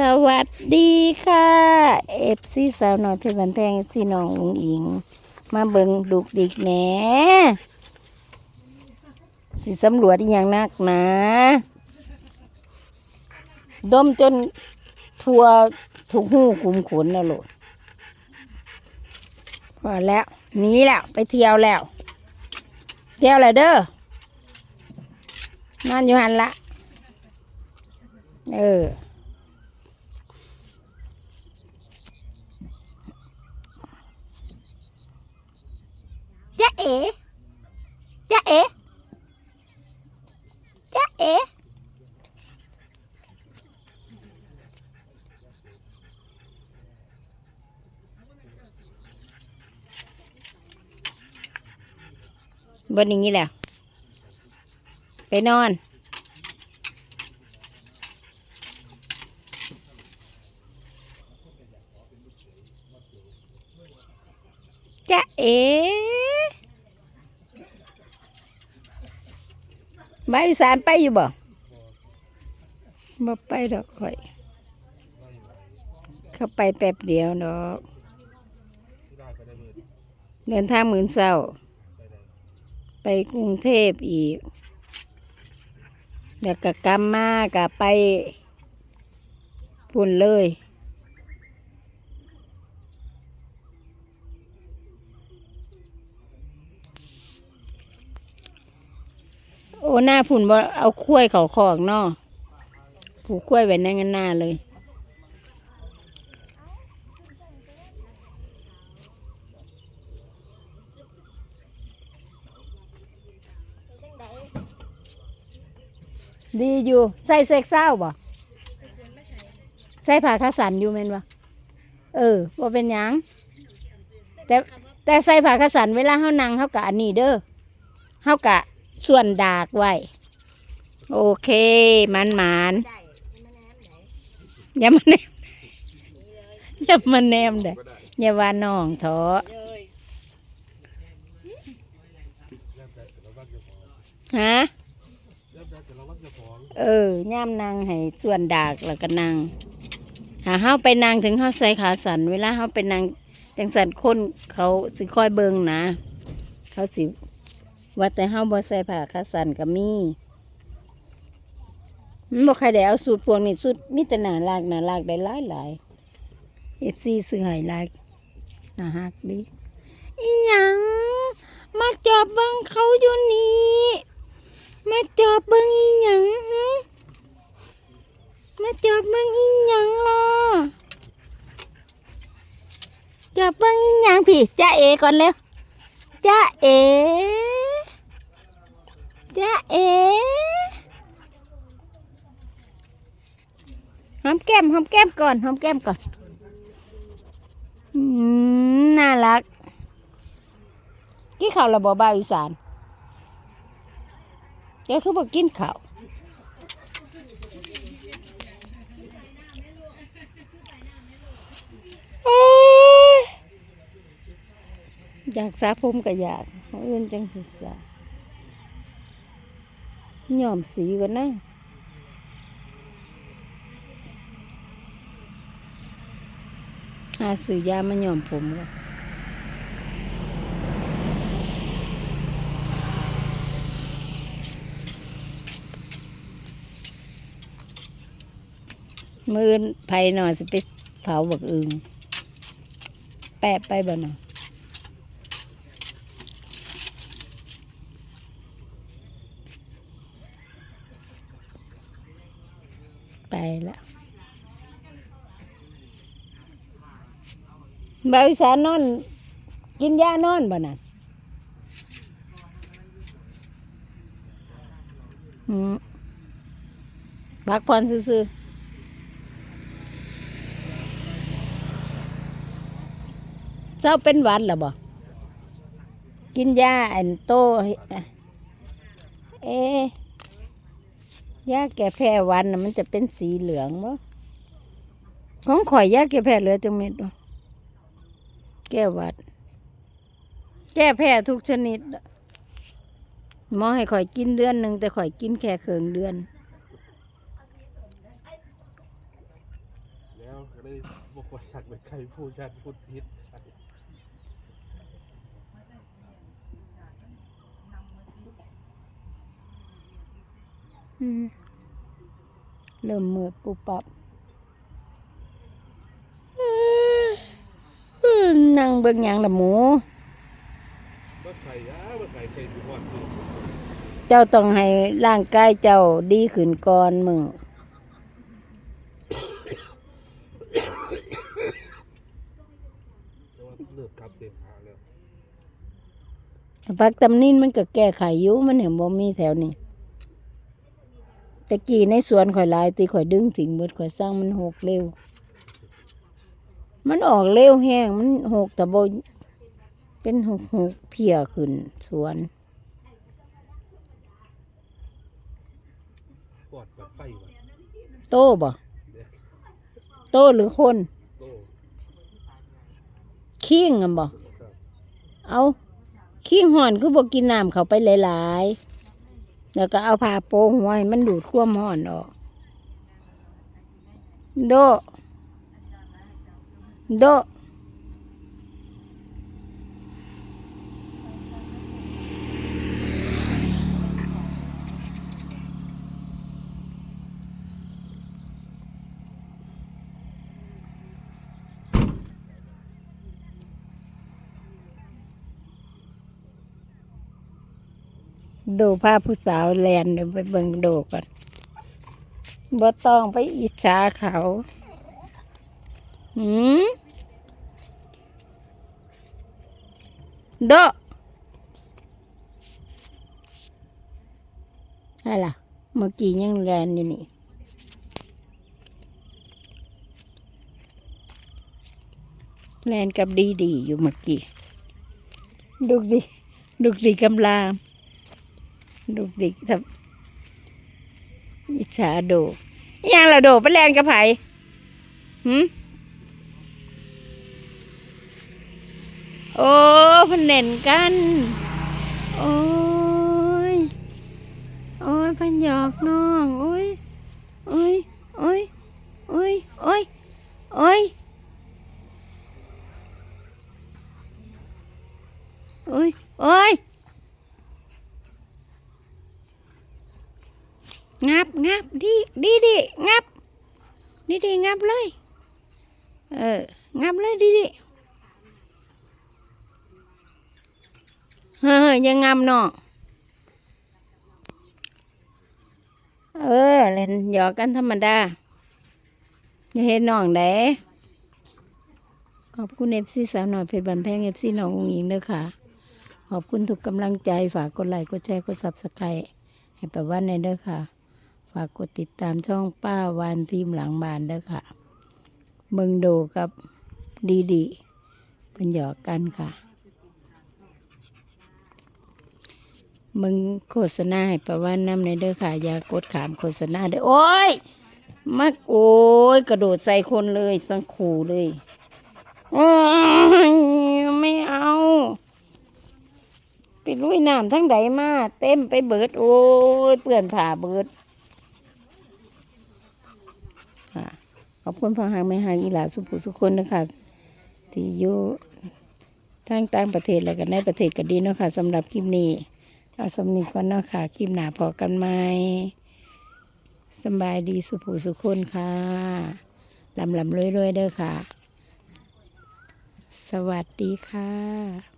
สวัสดีค่ะเอฟซีสาวน้อยเพชรบันแพงซีน้องอุงอิง มาเบิงลูกดิกแหน่สิสำรวจอย่างนักนะดมจนทัวถูกหูคุมขนแล้วลูกพอแล้วหนีแล้ว ไปเที่ยวแล้ว เที่ยวแล้วเด้อนอนอยู่หันละ เออ เอ๋จ้าเอ๋จ้าเอ๋บนอย่างนี้แหละไปนอน จ๊ะเอ๋ มาอีสานไปอยู่บ่บ่ไปดอกข่อย เข้าไปแป๊บเดียวดอก เดินทางหมื่นเศร้า ไปกรุงเทพอีกแล้วก็กลับมากับไปพุ่นเลย หน้าผุ่นบ่เอาคุ้ยเขาคอกนาะผูกคุ้ยไว้ในงันหน้าเลย ดีอยู่ ใส่เซ็กเศร้าบ่ใส่ผ้าขาสันอยู่แม่นบ่เออบ่เป็นหยังแต่แต่ใส่ผ้าขาสันเวลาเฮานั่งเฮากะอันนี้เด้อเฮากะ ส่วนดากไว้ โอเค มันหมานอย่ามาแนมอย่ามาแนมเด้ออย่าว่าน้องเถอะฮะเออย่ามนางให้ส่วนดากแล้วก็นางหาเฮาไปนางถึงเฮาใส่ขาสัน เวลาเฮาไปนางจังสันคนเขาสิคอยเบิงนะ เขาสิ ว่าแต่เฮาบ่ใส่ผ้าขาสันก็มีมันบ่ใครได้เอาสูตรพวกนี้สูตรมีแต่หนาลากหนาลากได้หลายหลายเอฟซีซื้อให้หลายน่าฮักดีอีหยังมาจอบเบิงเขาอยู่นี่มาจอบเบิ่งอีหยังมาจอบเบิ่งอีหยังล่ะจอบเบิ่งอีหยังพี่จ้าเอก่อนเร็วจ้าเอ จ้าเอหอมแก้มหอมแก้มก่อนหอมแก้มก่อนน่ารักกี่ข่าวระบอบาอีสานแกคือบอกกินข้าวอยอยากสาผมก็อยากเอาอื่นจังสิสา ย้อมสีก่อนนะหาซื้อยามาย้อมผมก่อนมือนไผ่หน่อยสิไปเผาบักอึงแปะไปบ่เนาะไปละ บาวิสานนอน กินยานอนบ่น่ะอืมพักผ่อนซื่อๆเจ้าเป็นหวัดหรอบ่กินยาอันโต เอะยาแก้แพ้วันนะมันจะเป็นสีเหลืองบ่ของข่อยยาแก้แพ้เหลือจังเม็ดบ่ แก้หวัด แก้แพ้ทุกชนิดอะหมอให้ข่อยกินเดือนหนึ่งแต่ข่อยกินแค่เคืองเดือนบอกว่าอยากเป็นใครพูดยันพูดพิษอืมเริ่มมืดปุบปับเอ้ยเอ้ยนั่ง เบิ่งหยังละหมูว่าใครอะว่าใครใครดูว่าคือเจ้าต้องให้ร่างกายเจ้าดีขึ้นก่อนมึงแต่ว่าเลิกกลับเสียหาแล้วพักตำนินมันก็แก้ไขอยู่มันเห็นบ่มีแถวนี้ตะกี้ในสวนข่อยหลายตีข่อยดึงถึงเบิดข่อยสร้างมันหกเร็ว มันออกเร็วแห้งมันหกแต่บ่เป็นหกหกเพียขึ้น สวนกอดแบบไฟว่ะโตบ่โตหรือคนโตขี้งกันบ่เอาขี้ห่อนคือบ่กินน้ำเขาไปหลายๆ แล้วก็เอาผ้าโปงหัวให้มันดูดควมห่อนออก โด โดดูภาพผู้สาวแลนเดี๋ยวไปเบิ่งโดก่อนบ่ต้องไปอิจฉาเขา หืมโดอะไรล่ะเมื่อกี้ยังแลนอยู่นี่แลนกับดีดีอยู่เมื่อกี้ดุกดิดุกดิกำลามลูกด็กทำอิจฉาโดยังละโดไปแลนกับไผ่หืม โอ้พันเน่นกัน โอ้ย โอ้ยพันหยอกน้อง โอ้ย โอ้ย โอ้ย โอ้ย โอ้ย โอ้ย โอ้ย โอ้ย งับงับดีดีดีงับ ดีดีงับเลย เออ งับเลยดีดี เฮ้ยยังงับเนาะเออเล่นหยอกกันธรรมดาอย่าเห็นน้องเด้ขอบคุณเอฟซีสาวหน่อยเพชรบันแพงเอฟซีน้องอุ้งอิงเด้อค่ะ ขอบคุณทุกกำลังใจฝากกดไลค์กดแชร์กดซับสไครต์ให้ประวันในเด้อค่ะ ฝากกดติดตามช่องป้าวานทีมหลังบานเด้วยค่ะเบิงโดกับดีดีเป็นหยอกกันค่ะ เบิงโฆษณาให้ประวันน้ำในเด้อค่ะยากดขามโฆษณาเด้อโอ้ยมักโอ้ยกระโดดใส่คนเลยสังขู่เลยโอ้ยไม่เอาไปลุยน้ำทั้งใดมา เต็มไปเบิด โอ้ยเปื่อนผ่าเบิดขอบคุณพ่อหางไม่หางอีหลาสุภูสุคนนะคะที่อยู่ทางต่างประเทศแล้วก็ในประเทศก็ดีเนาะค่ะสำหรับคลิปนี้ เอาสมนีก่อนเนาะค่ะคลิปหนาพอกันไหมสบายดีสุภูสุคนค่ะลำลำรวยๆเด้อค่ะ สวัสดีค่ะ